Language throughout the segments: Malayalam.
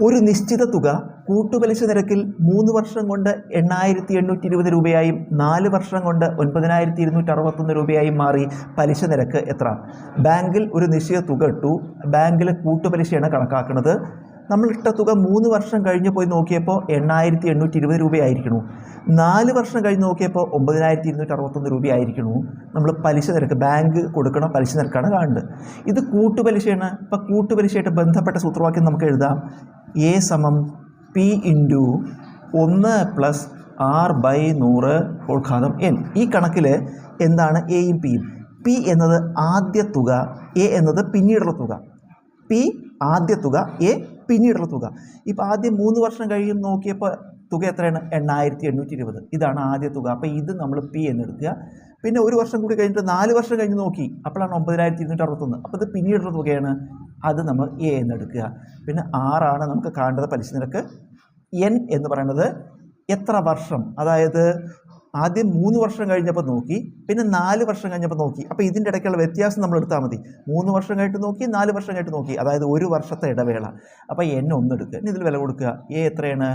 ഒരു നിശ്ചിത തുക കൂട്ടുപലിശ നിരക്കിൽ മൂന്ന് വർഷം കൊണ്ട് എണ്ണായിരത്തി എണ്ണൂറ്റി ഇരുപത് രൂപയായും നാല് വർഷം കൊണ്ട് ഒൻപതിനായിരത്തി ഇരുന്നൂറ്റി അറുപത്തൊന്ന് രൂപയായും മാറി പലിശ നിരക്ക് എത്ര. ബാങ്കിൽ ഒരു നിശ്ചിത തുക ഇട്ടു. ബാങ്കിൽ കൂട്ടുപലിശയാണ് കണക്കാക്കുന്നത്. നമ്മൾ ഇട്ട തുക മൂന്ന് വർഷം കഴിഞ്ഞ് പോയി നോക്കിയപ്പോൾ എണ്ണായിരത്തി എണ്ണൂറ്റി ഇരുപത് രൂപയായിരിക്കണു. നാല് വർഷം കഴിഞ്ഞ് നോക്കിയപ്പോൾ ഒമ്പതിനായിരത്തി ഇരുന്നൂറ്റി അറുപത്തൊന്ന് രൂപയായിരിക്കണു. നമ്മൾ പലിശ നിരക്ക് ബാങ്ക് കൊടുക്കണം പലിശ നിരക്കാണ് കാണുന്നത് ഇത് കൂട്ടുപലിശയാണ്. ഇപ്പോൾ കൂട്ടുപലിശയായിട്ട് ബന്ധപ്പെട്ട സൂത്രവാക്യം നമുക്ക് എഴുതാം. എ സമം പി ഇന്റു ഒന്ന് പ്ലസ് ആർ ബൈ നൂറ് ഉൾഘാതം എൻ ഈ കണക്കിൽ എന്താണ് എയും പിയും പി എന്നത് ആദ്യ തുക എ എന്നത് പിന്നീടുള്ള തുക. പി ആദ്യ തുക എ പിന്നീടുള്ള തുക. ഇപ്പോൾ ആദ്യം മൂന്ന് വർഷം കഴിയും നോക്കിയപ്പോൾ തുക എത്രയാണ്? എണ്ണായിരത്തി എണ്ണൂറ്റി ഇരുപത് ഇതാണ് ആദ്യ തുക. അപ്പോൾ ഇത് നമ്മൾ പി എന്ന് എടുക്കുക. പിന്നെ ഒരു വർഷം കൂടി കഴിഞ്ഞിട്ട് നാല് വർഷം കഴിഞ്ഞ് നോക്കി. അപ്പോഴാണ് ഒമ്പതിനായിരത്തി ഇരുന്നൂറ്റി അറുപത്തൊന്ന് അപ്പോൾ ഇത് പിന്നീടുള്ള തുകയാണ്. അത് നമ്മൾ എ എന്ന് എടുക്കുക. പിന്നെ ആറാണ് നമുക്ക് കാണേണ്ടത് പലിശ നിരക്ക് എൻ എന്ന് പറയുന്നത് എത്ര വർഷം? അതായത് ആദ്യം മൂന്ന് വർഷം കഴിഞ്ഞപ്പോൾ നോക്കി പിന്നെ നാല് വർഷം കഴിഞ്ഞപ്പോൾ നോക്കി. അപ്പോൾ ഇതിന്റെ ഇടയ്ക്കുള്ള വ്യത്യാസം നമ്മൾ എടുത്താൽ മതി. മൂന്ന് വർഷം കഴിഞ്ഞിട്ട് നോക്കി നാല് വർഷം കഴിഞ്ഞിട്ട് നോക്കി. അതായത് ഒരു വർഷത്തെ ഇടവേള. അപ്പോൾ എന്നെ ഒന്ന് എടുക്കുക ഇനി ഇതിൽ വില കൊടുക്കുക. എ എത്രയാണ്?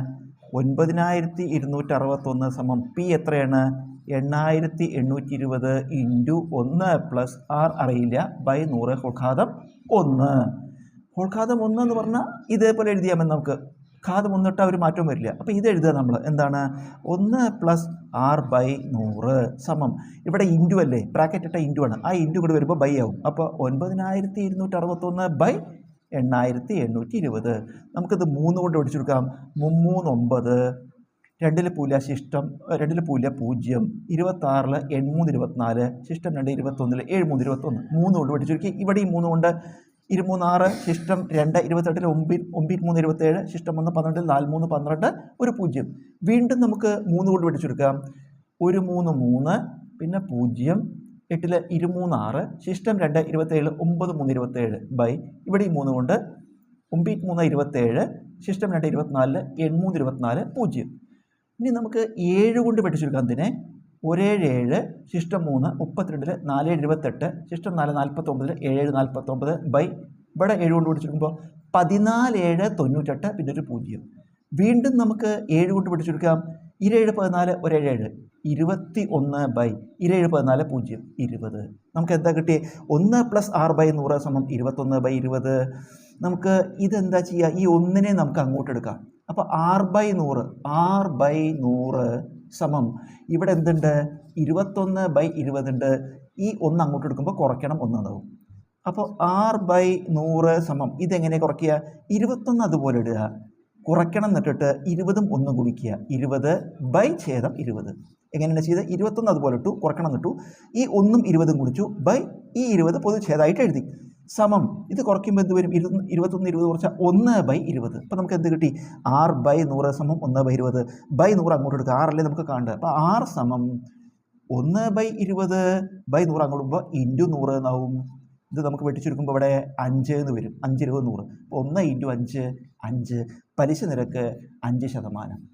ഒൻപതിനായിരത്തി ഇരുന്നൂറ്റി അറുപത്തൊന്ന് സമം പി എത്രയാണ്? എണ്ണായിരത്തി എണ്ണൂറ്റി ഇരുപത് ഇന്റു ഒന്ന് പ്ലസ് ആർ അറിയില്ല ബൈ നൂറ് ഹോൾഘാതം ഒന്ന്. ഹോൾഘാതം ഒന്ന് എന്ന് പറഞ്ഞാൽ ഇതേപോലെ എഴുതിയാൽ മതി നമുക്ക്. ഘാതം മുന്നിട്ട് ഒരു മാറ്റവും വരില്ല. അപ്പോൾ ഇത് എഴുതുക നമ്മൾ എന്താണ്? ഒന്ന് പ്ലസ് ആർ ബൈ നൂറ് സമം. ഇവിടെ ഇന്റു അല്ലേ? ബ്രാക്കറ്റ് ഇട്ട ഇന്റു ആണ് ആ ഇന്റു കൂടെ വരുമ്പോൾ ബൈ ആവും. അപ്പോൾ ഒൻപതിനായിരത്തി ഇരുന്നൂറ്റി അറുപത്തൊന്ന് ബൈ എണ്ണായിരത്തി എണ്ണൂറ്റി ഇരുപത് നമുക്കിത് മൂന്ന് കൊണ്ട് ഒടിച്ചെടുക്കാം കൊടുക്കാം. മുമ്മൂന്നൊമ്പത് രണ്ടിൽ പൂല ശിഷ്ടം രണ്ടിൽ പൂല പൂജ്യം ഇരുപത്താറിൽ എൺമൂന്ന് ഇരുപത്തിനാല് ശിഷ്ടം രണ്ട് ഇരുപത്തൊന്നിൽ ഏഴ് മൂന്ന് ഇരുപത്തൊന്ന് മൂന്ന് കൊണ്ട് പഠിച്ചു ഈ മൂന്ന് കൊണ്ട് ഇരുമൂന്നാറ് ശിഷ്ടം രണ്ട് ഇരുപത്തെട്ടിൽ ഒമ്പി ഒമ്പി മൂന്ന് ഇരുപത്തേഴ് ശിഷ്ടം ഒന്ന് പന്ത്രണ്ടിൽ നാല് മൂന്ന് പന്ത്രണ്ട് ഒരു പൂജ്യം. വീണ്ടും നമുക്ക് മൂന്ന് കൊണ്ട് പിടിച്ചെടുക്കാം. ഒരു മൂന്ന് മൂന്ന് പിന്നെ പൂജ്യം. എട്ടിൽ ഇരുമൂന്നാറ് ശിഷ്ടം രണ്ട് ഇരുപത്തേഴ് ഒമ്പത് മൂന്ന് ഇരുപത്തേഴ് ബൈ. ഇവിടെ ഈ മൂന്ന് കൊണ്ട് ഒമ്പീറ്റ് മൂന്ന് ഇരുപത്തേഴ് ശിഷ്ടം രണ്ട് ഇരുപത്തിനാലിൽ എൺമൂന്ന് ഇരുപത്തിനാല് പൂജ്യം. ഇനി നമുക്ക് ഏഴ് കൊണ്ട് പഠിച്ചെടുക്കാം അതിനെ ഒരേഴ് ഏഴ് ശിഷ്ടം മൂന്ന് മുപ്പത്തിരണ്ടിൽ നാല് ഇരുപത്തെട്ട് ശിഷ്ടം നാല് നാൽപ്പത്തൊമ്പതിൽ ഏഴ് നാൽപ്പത്തൊമ്പത് ബൈ ഇവിടെ ഏഴ് കൊണ്ട് പിടിച്ചെടുക്കുമ്പോൾ പതിനാല് ഏഴ് തൊണ്ണൂറ്റെട്ട് പിന്നെ ഒരു പൂജ്യം. വീണ്ടും നമുക്ക് ഏഴ് കൊണ്ട് പിടിച്ചെടുക്കാം. ഇരേഴ് പതിനാല് ഒരേഴ് ഏഴ് ഇരുപത്തി ഒന്ന് ബൈ ഇരേഴ് പതിനാല് പൂജ്യം ഇരുപത്. നമുക്ക് എന്താ കിട്ടിയത് ഒന്ന് പ്ലസ് ആറ് ബൈ നൂറ് സമം ഇരുപത്തൊന്ന് ബൈ ഇരുപത്. നമുക്ക് ഇതെന്താ ചെയ്യുക? ഈ ഒന്നിനെ നമുക്ക് അങ്ങോട്ട് എടുക്കാം അപ്പോൾ ആറ് ബൈ നൂറ് ആറ് ബൈ നൂറ് സമം. ഇവിടെ എന്തുണ്ട്? ഇരുപത്തൊന്ന് ബൈ ഇരുപതുണ്ട് ഈ ഒന്ന് അങ്ങോട്ട് എടുക്കുമ്പോൾ കുറയ്ക്കണം ഒന്നാവും അപ്പോൾ ആറ് ബൈ നൂറ് സമം. ഇതെങ്ങനെ കുറയ്ക്കുക? ഇരുപത്തൊന്ന് അതുപോലെ ഇടുക. കുറയ്ക്കണം എന്നിട്ടിട്ട് ഇരുപതും ഒന്ന് ഗുണിക്കുക. ഇരുപത് ബൈ ഛേദം ഇരുപത്. എങ്ങനെയാണ് ചെയ്തത്? ഇരുപത്തൊന്ന് അതുപോലെ ഇട്ടു കുറയ്ക്കണം എന്നിട്ടു. ഈ ഒന്നും ഇരുപതും കുടിച്ചു ബൈ ഈ ഇരുപത് പൊതു ഛേദമായിട്ട് എഴുതി. സമം. ഇത് കുറയ്ക്കുമ്പോൾ എന്ത് വരും? ഇരുപത് ഇരുപത്തൊന്ന് ഇരുപത് കുറച്ചാൽ ഒന്ന് ബൈ ഇരുപത്. അപ്പോൾ നമുക്ക് എന്ത് കിട്ടി? ആറ് ബൈ നൂറ് സമം ഒന്ന് ബൈ ഇരുപത്. ബൈ നൂറ് അങ്ങോട്ട് എടുക്കുക. ആറല്ലേ നമുക്ക് കാണേണ്ടത്. അപ്പോൾ ആറ് സമം ഒന്ന് ബൈ ഇരുപത് ബൈ നൂറ് അങ്ങോട്ട് പോകുമ്പോൾ ഇന്റു നൂറ് എന്നാവും. ഇത് നമുക്ക് വെട്ടിച്ചുരുക്കുമ്പോൾ ഇവിടെ അഞ്ച് എന്ന് വരും. അഞ്ച് ഇരുപത് നൂറ്. അപ്പോൾ ഒന്ന് ഇന്റു അഞ്ച് അഞ്ച്. പലിശ നിരക്ക് അഞ്ച് ശതമാനം.